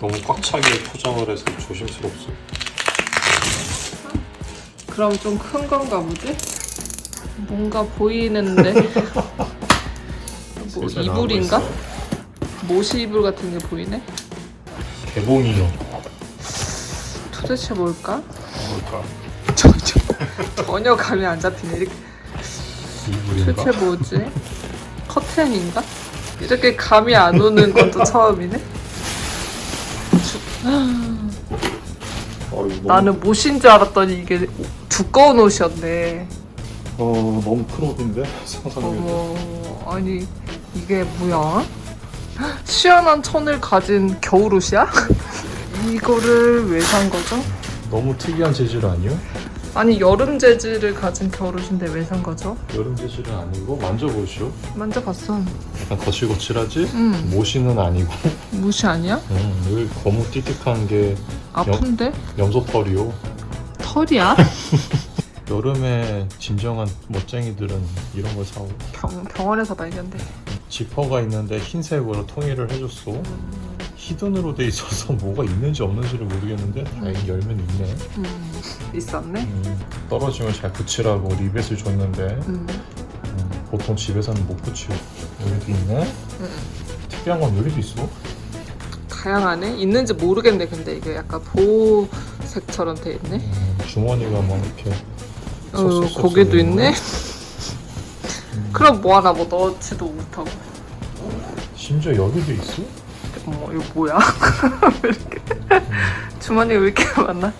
너무 꽉 차게 포장을 해서 조심스럽소. 그럼 좀 큰 건가 보지? 뭔가 보이는데 뭐 세상에 나오고 이불인가? 있어. 모시 이불 같은 게 보이네? 개봉이요. 도대체 뭘까? 뭘까? 저, 저, 전혀 감이 안 잡히네 이렇게 이불인가? 도대체 뭐지? 커튼인가? 이렇게 감이 안 오는 건또 처음이네? 어, 이거 너무, 나는 못인 줄 알았더니 이게 두꺼운 옷이었네 어 너무 큰 옷인데 상상력이. 어머 아니 이게 뭐야? 시원한 천을 가진 겨울 옷이야? 이거를 왜 산 거죠? 너무 특이한 재질 아니요? 아니 여름 재질을 가진 겨울 옷인데 왜 산 거죠? 여름 재질은 아니고 만져보시오. 만져봤어. 약간 거칠거칠하지? 응. 모시는 아니고 무시 아니야? 음, 여기 거무 띠띠한 게 아픈데? 염소털이요. 털이야? 여름에 진정한 멋쟁이들은 이런 걸 사오. 병, 병원에서 발견돼. 지퍼가 있는데 흰색으로 통일을 해줬어. 히든으로 돼 있어서 뭐가 있는지 없는지를 모르겠는데 다행히 열면 있네. 음, 있었네. 음, 떨어지면 잘 붙이라고 리벳을 줬는데 음, 음, 보통 집에서는 못 붙이고 여기도 있네. 음. 특이한 건 여기도 있어. 다양하네. 있는지 모르겠네. 근데 이게 약간 보호색처럼 돼 있네. 음, 주머니가 막 이렇게 어, 쏙쏙쏙 거기도 있네. 있네. 그럼 뭐 하나 뭐 넣지도 못하고. 심지어 여기도 있어? 어머 이거 뭐야? 왜 이렇게 주머니가 왜 이렇게 많나?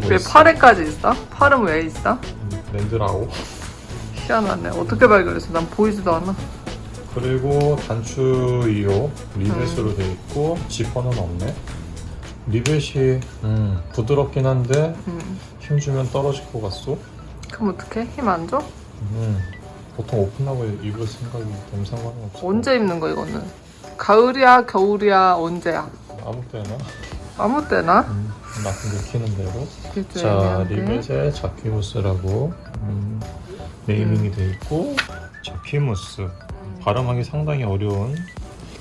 뭐 왜 있어? 팔에까지 있어? 팔은 왜 있어? 음, 랜드라고. 희한하네. 어떻게 발견했어? 난 보이지도 않아. 그리고 단추 2호 리벳으로 음. 돼 있고 지퍼는 없네. 리벳이 음, 부드럽긴 한데 음. 힘 주면 떨어질 것 같소. 그럼 어떡해? 힘 안 줘? 음, 보통 오픈하고 입을 생각이 되면 상관은 없어. 언제 입는 거 이거는? 가을이야, 겨울이야, 언제야? 아무 때나 아무 때나? 음, 게 키는 대로. 자 애매한데. 리벳에 자퀴무스라고 음, 네이밍이 돼 있고 자퀴무스 발음하기 상당히 어려운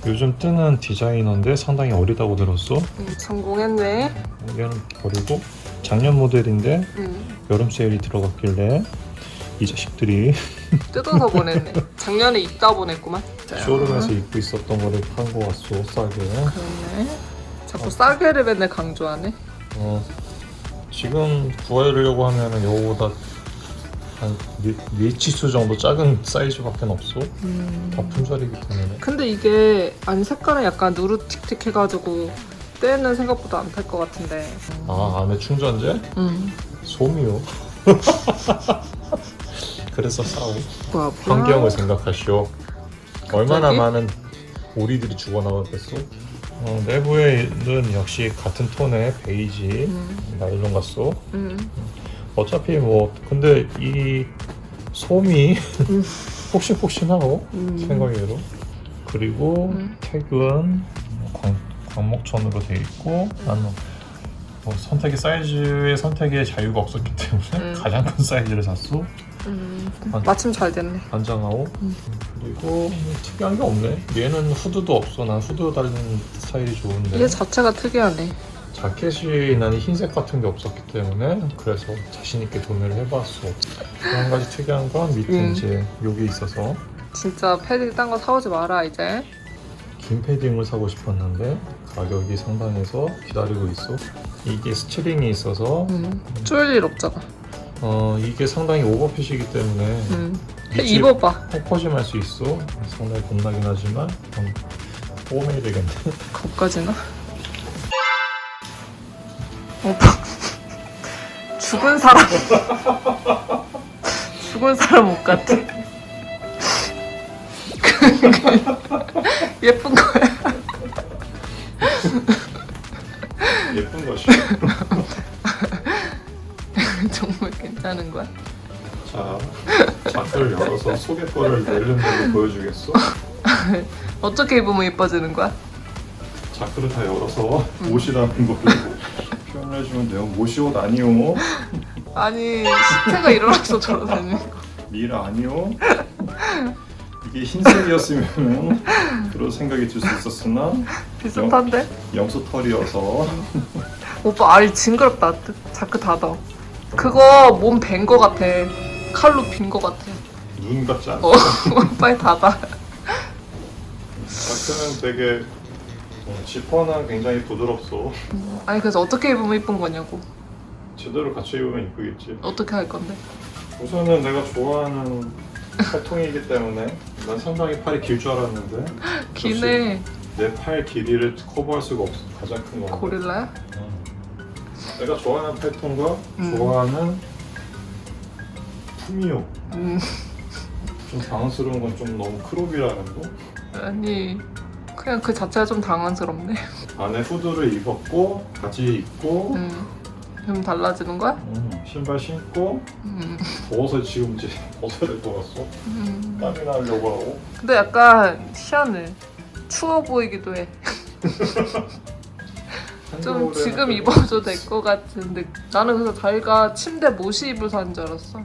요즘 뜨는 디자이너인데 상당히 어리다고 들었어. 음, 성공했네. 얘는 버리고 작년 모델인데 음, 여름 세일이 들어갔길래 이 자식들이 뜯어서 보냈네. 작년에 입다 보냈구만. 쇼룸에서 입고 있었던 거를 판 거 같소 싸게. 그렇네. 자꾸 싸게를 맨날 강조하네. 어, 지금 구하려고 하면은 요거보다 한 네, 네 치수 정도 작은 사이즈밖에 없어. 음. 다 품절이기 때문에. 근데 이게 아니 색깔은 약간 누르틱틱해가지고 때는 생각보다 안 탈 것 같은데. 아 안에 충전재? 음. 솜이요. 그래서 싸우. 뭐야, 뭐야? 환경을 생각하시오. 얼마나? 많은 오리들이 죽어나갔겠어? 어, 내부에는 역시 같은 톤의 베이지 음. 나일론 같소. 음. 어차피 뭐 근데 이 솜이 음. 폭신폭신하고 음. 생각외로 그리고 음. 택은 광, 광목천으로 돼 있고 나는 뭐 선택의 사이즈의 선택의 자유가 없었기 때문에 음. 가장 큰 사이즈를 샀어 음. 아. 마침 잘 됐네. 반장하고 음. 그리고 뭐 특이한 게 없네 얘는 후드도 없어 난 후드 달린 스타일이 좋은데 얘 자체가 특이하네. 자켓이 난 흰색 같은 게 없었기 때문에 그래서 자신 있게 구매를 해봤어. 또한 가지 특이한 건 밑에 음. 이제 여기 있어서 진짜 패딩 딴 거 사오지 마라 이제. 긴 패딩을 사고 싶었는데 가격이 상당해서 기다리고 있어. 이게 스트링이 있어서 음. 쫄일 없잖아. 어 이게 상당히 오버핏이기 때문에 음. 밑을 입어봐. 퍽퍼짐할 수 있어. 상당히 겁나긴 하지만 좀 뽀매야 되겠네. 겁까지나? 오빠 죽은 사람 죽은 사람 옷 같아 예쁜 거야 예쁜 것이. 정말 괜찮은 거야? 자, 자크를 열어서 속에 거를 낼름대로 보여주겠어? 어떻게 입으면 예뻐지는 거야? 자크를 다 열어서 옷이라는 거를 표현을 해주면 돼요. 옷이 옷 아니요. 아니 시체가 일어나서 저러다니 미라 아니요. 이게 흰색이었으면 그런 생각이 들 수 있었으나 비슷한데? 염소 털이어서 오빠 알 징그럽다. 자크 닫아. 그거 몸벤거 같아. 칼로 빈 거 같아. 눈 같지 않아? 어, 빨리 닫아. 자크는 되게 어, 지퍼는 굉장히 부드럽소. 아니 그래서 어떻게 입으면 이쁜 거냐고. 제대로 갖춰 입으면 이쁘겠지. 어떻게 할 건데? 우선은 내가 좋아하는 팔통이기 때문에 난 상당히 팔이 길 줄 알았는데 기네. 내 팔 길이를 커버할 수가 없어. 가장 큰 거. 고릴라야? 내가 좋아하는 팔통과 음. 좋아하는 품이요. 음, 좀 당황스러운 건 좀 너무 크롭이라는 거. 아니 그냥 그 자체가 좀 당황스럽네. 안에 후드를 입었고 바지 입고 음, 그럼 달라지는 거야? 음, 신발 신고 음, 더워서 지금 이제 벗어야 될 것 같어. 음. 땀이 나려고 하고. 근데 약간 희한해. 추워 보이기도 해. 좀 지금 좀 입어도 될 것 같은데 나는 그래서 자기가 침대 못이 입을 사는 줄 알았어.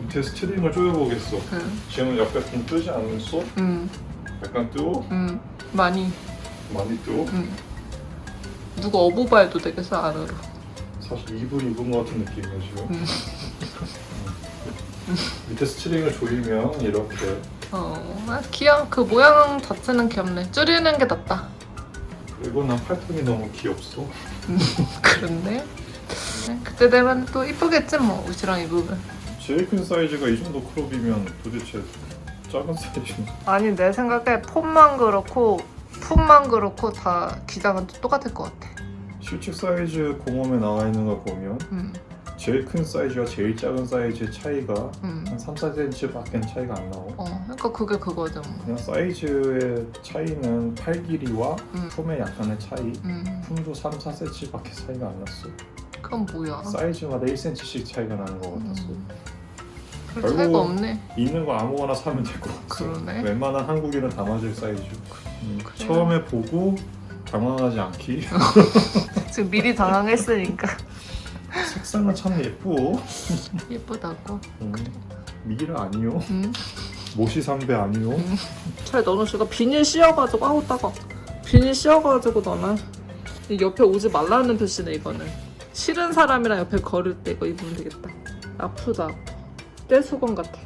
밑에 스트링을 조여보겠어. 응, 지금 옆에 좀 뜨지 않았어? 응, 약간 뜨고 응. 많이. 많이 뜨고 응. 누가 어부바해도 되겠어 안으로. 사실 이불 입은 것 같은 느낌이야 지금. 음. 밑에 스트링을 조이면 이렇게 어, 아, 귀여워. 그 모양 자체는 귀엽네. 줄이는 게 낫다. 그리고 난 팔통이 너무 귀엽소. 네, 그때 되면 또 이쁘겠지 뭐 옷이랑 입으면. 제일 큰 사이즈가 이 정도 크롭이면 도대체 작은 사이즈는 아니 내 생각에 폼만 그렇고 품만 그렇고 다 기장은 똑같을 것 같아. 실측 사이즈 공홈에 나와 있는 걸 보면 음, 제일 큰 사이즈와 제일 작은 사이즈의 차이가 음. 한 3, 4cm밖에 차이가 안 나와. 어, 그러니까 그게 그거죠. 뭐. 그냥 사이즈의 차이는 팔 길이와 음. 폼의 약간의 차이. 음, 품도 3, 4cm밖에 차이가 안 났어. 그건 뭐야? 사이즈마다 1cm씩 차이가 나는 것 같았어. 음, 별 차이가 없네. 있는 거 아무거나 사면 될 것 같아. 그러네. 웬만한 한국인은 다 맞을 사이즈. 음, 그래요? 처음에 보고 당황하지 않기. 지금 미리 당황했으니까 색상은 참 예쁘. 예쁘다고. 음, 미라 아니요. 음. 모시 삼배 아니요. 차라리 너는 제가 비닐 씌워가지고 아우 따가 비닐 씌워가지고 너는 이 옆에 오지 말라는 표시네 이거는 싫은 사람이랑 옆에 걸을 때 이거 입으면 되겠다 아프다 떼수건 같아